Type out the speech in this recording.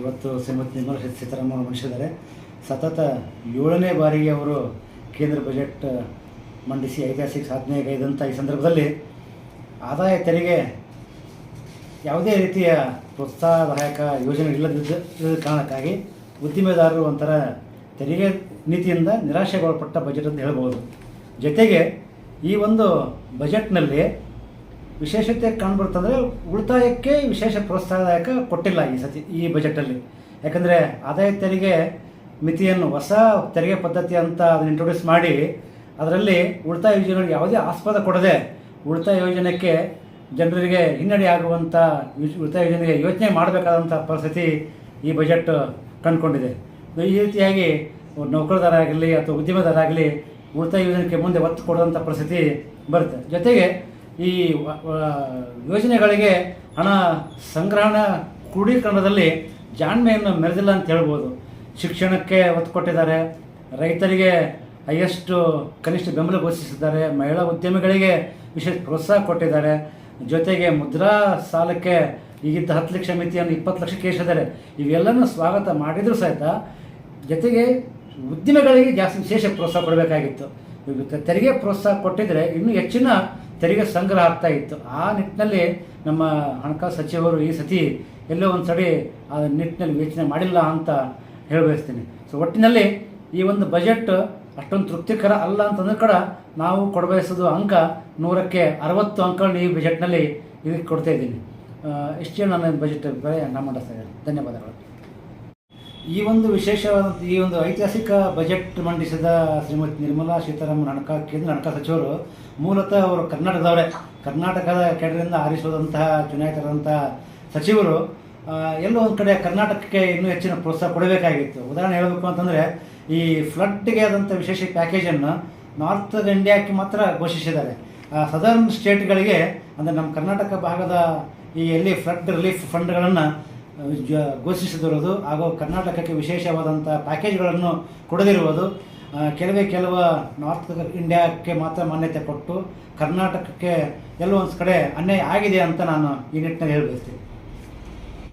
ಇವತ್ತು ಶ್ರೀಮತಿ ನಿರ್ಮಲಾ ಸೀತಾರಾಮನ್ ಮಂಡಿಸಿದ್ದಾರೆ ಸತತ ಏಳನೇ ಬಾರಿಗೆ ಅವರು ಕೇಂದ್ರ ಬಜೆಟ್ ಮಂಡಿಸಿ ಐತಿಹಾಸಿಕ ಸಾಧನೆಗೈದಂಥ ಈ ಸಂದರ್ಭದಲ್ಲಿ ಆದಾಯ ತೆರಿಗೆ ಯಾವುದೇ ರೀತಿಯ ಪ್ರೋತ್ಸಾಹದಾಯಕ ಯೋಜನೆ ಇಲ್ಲದಿದ್ದ ಕಾರಣಕ್ಕಾಗಿ ಉದ್ದಿಮೆದಾರರು ಒಂಥರ ತೆರಿಗೆ ನೀತಿಯಿಂದ ನಿರಾಶೆಗೊಳಪಟ್ಟ ಬಜೆಟ್ ಅಂತ ಹೇಳ್ಬೋದು. ಜೊತೆಗೆ ಈ ಒಂದು ಬಜೆಟ್ನಲ್ಲಿ ವಿಶೇಷತೆ ಕಾಣ್ಬರ್ತಂದರೆ ಉಳಿತಾಯಕ್ಕೆ ವಿಶೇಷ ಪ್ರೋತ್ಸಾಹದಾಯಕ ಕೊಟ್ಟಿಲ್ಲ ಈ ಸತಿ, ಈ ಬಜೆಟಲ್ಲಿ. ಯಾಕಂದರೆ ಆದಾಯ ತೆರಿಗೆ ಮಿತಿಯನ್ನು ಹೊಸ ತೆರಿಗೆ ಪದ್ಧತಿ ಅಂತ ಅದನ್ನು ಇಂಟ್ರೊಡ್ಯೂಸ್ ಮಾಡಿ, ಅದರಲ್ಲಿ ಉಳಿತಾಯ ಯೋಜನೆಗಳಿಗೆ ಯಾವುದೇ ಆಸ್ಪದ ಕೊಡದೆ ಉಳಿತಾಯ ಯೋಜನೆಗೆ ಜನರಿಗೆ ಹಿನ್ನಡೆ ಆಗುವಂಥ ಉಳಿತಾಯ ಯೋಜನೆಗೆ ಯೋಚನೆ ಮಾಡಬೇಕಾದಂಥ ಪರಿಸ್ಥಿತಿ ಈ ಬಜೆಟ್ ಕಂಡುಕೊಂಡಿದೆ. ಈ ರೀತಿಯಾಗಿ ನೌಕರದಾರ ಆಗಲಿ ಅಥವಾ ಉದ್ಯಮದಾರ ಆಗಲಿ ಉಳಿತಾಯ ಯೋಜನೆಗೆ ಮುಂದೆ ಒತ್ತು ಕೊಡುವಂಥ ಪರಿಸ್ಥಿತಿ ಬರುತ್ತೆ. ಜೊತೆಗೆ ಈ ಯೋಜನೆಗಳಿಗೆ ಹಣ ಸಂಗ್ರಹಣ ಕ್ರೋಢೀಕರಣದಲ್ಲಿ ಜಾಣ್ಮೆಯನ್ನು ಮೆರೆದಿಲ್ಲ ಅಂತ ಹೇಳ್ಬೋದು. ಶಿಕ್ಷಣಕ್ಕೆ ಒತ್ತು ಕೊಟ್ಟಿದ್ದಾರೆ. ರೈತರಿಗೆ ಹೈಯೆಸ್ಟು ಕನಿಷ್ಠ ಬೆಂಬಲ ಘೋಷಿಸಿದ್ದಾರೆ. ಮಹಿಳಾ ಉದ್ಯಮಿಗಳಿಗೆ ವಿಶೇಷ ಪ್ರೋತ್ಸಾಹ ಕೊಟ್ಟಿದ್ದಾರೆ. ಜೊತೆಗೆ ಮುದ್ರಾ ಸಾಲಕ್ಕೆ ಈಗಿದ್ದ ಹತ್ತು ಲಕ್ಷ ಮಿತಿಯನ್ನು ಇಪ್ಪತ್ತು ಲಕ್ಷಕ್ಕೆ ಏರಿಸಿದ್ದಾರೆ. ಇವೆಲ್ಲನೂ ಸ್ವಾಗತ ಮಾಡಿದರೂ ಸಹಿತ ಜೊತೆಗೆ ಉದ್ದಿಮೆಗಳಿಗೆ ಜಾಸ್ತಿ ವಿಶೇಷ ಪ್ರೋತ್ಸಾಹ ಕೊಡಬೇಕಾಗಿತ್ತು. ತೆರಿಗೆ ಪ್ರೋತ್ಸಾಹ ಕೊಟ್ಟಿದ್ರೆ ಇನ್ನೂ ಹೆಚ್ಚಿನ ತೆರಿಗೆ ಸಂಗ್ರಹ ಆಗ್ತಾ ಇತ್ತು. ಆ ನಿಟ್ಟಿನಲ್ಲಿ ನಮ್ಮ ಹಣಕಾಸು ಸಚಿವರು ಈ ಸತಿ ಎಲ್ಲೋ ಒಂದು ಸಡಿ ಆ ನಿಟ್ಟಿನಲ್ಲಿ ಯೋಚನೆ ಮಾಡಿಲ್ಲ ಅಂತ ಹೇಳಿ ಬಯಸ್ತೀನಿ ಸೊ ಒಟ್ಟಿನಲ್ಲಿ ಈ ಒಂದು ಬಜೆಟ್ ಅಷ್ಟೊಂದು ತೃಪ್ತಿಕರ ಅಲ್ಲ ಅಂತಂದ್ರೆ ಕೂಡ ನಾವು ಕೊಡಬಯಸೋದು ಅಂಕ ನೂರಕ್ಕೆ ಅರವತ್ತು ಅಂಕಗಳನ್ನ ಈ ಬಜೆಟ್ನಲ್ಲಿ ಇದಕ್ಕೆ ಕೊಡ್ತಾ ಇದ್ದೀನಿ. ಇಷ್ಟೇ ನನ್ನ ಬಜೆಟ್ ನಮ್ಮ ಮಂಡಿಸ್ತಾ ಇದ್ದೀನಿ ಧನ್ಯವಾದಗಳು. ಈ ಒಂದು ವಿಶೇಷವಾದ ಈ ಒಂದು ಐತಿಹಾಸಿಕ ಬಜೆಟ್ ಮಂಡಿಸಿದ ಶ್ರೀಮತಿ ನಿರ್ಮಲಾ ಸೀತಾರಾಮನ್ ಹಣಕಾಸು ಕೇಂದ್ರ ಹಣಕಾಸು ಸಚಿವರು ಮೂಲತಃ ಅವರು ಕರ್ನಾಟಕದವರೇ. ಕರ್ನಾಟಕದ ಕೆಡರಿಂದ ಆರಿಸುವಂತಹ ಚುನಾಯಿತರಾದಂತಹ ಸಚಿವರು ಎಲ್ಲೋ ಒಂದು ಕಡೆ ಕರ್ನಾಟಕಕ್ಕೆ ಇನ್ನೂ ಹೆಚ್ಚಿನ ಪ್ರೋತ್ಸಾಹ ಕೊಡಬೇಕಾಗಿತ್ತು. ಉದಾಹರಣೆ ಹೇಳಬೇಕು ಅಂತಂದರೆ, ಈ ಫ್ಲಡ್ಗೆ ಆದಂಥ ವಿಶೇಷ ಪ್ಯಾಕೇಜನ್ನು ನಾರ್ತ್ ಇಂಡಿಯಾಕ್ಕೆ ಮಾತ್ರ ಘೋಷಿಸಿದ್ದಾರೆ. ಸದರ್ನ್ ಸ್ಟೇಟ್ಗಳಿಗೆ ಅಂದರೆ ನಮ್ಮ ಕರ್ನಾಟಕ ಭಾಗದ ಈ ಎಲ್ಲಿ ಫ್ಲಡ್ ರಿಲೀಫ್ ಫಂಡ್ಗಳನ್ನು ಜ ಘೋಷಿಸದಿರುವುದು ಹಾಗೂ ಕರ್ನಾಟಕಕ್ಕೆ ವಿಶೇಷವಾದಂಥ ಪ್ಯಾಕೇಜ್ಗಳನ್ನು ಕೊಡದಿರುವುದು. ಕೆಲವೇ ಕೆಲವು ನಾರ್ತ್ ಇಂಡಿಯಾಕ್ಕೆ ಮಾತ್ರ ಮಾನ್ಯತೆ ಕೊಟ್ಟು ಕರ್ನಾಟಕಕ್ಕೆ ಒಂದು ಕಡೆ ಅನ್ಯಾಯ ಆಗಿದೆ ಅಂತ ನಾನು ಈ ನಿಟ್ಟಿನಲ್ಲಿ ಹೇಳಬಯಸ್ತೀನಿ.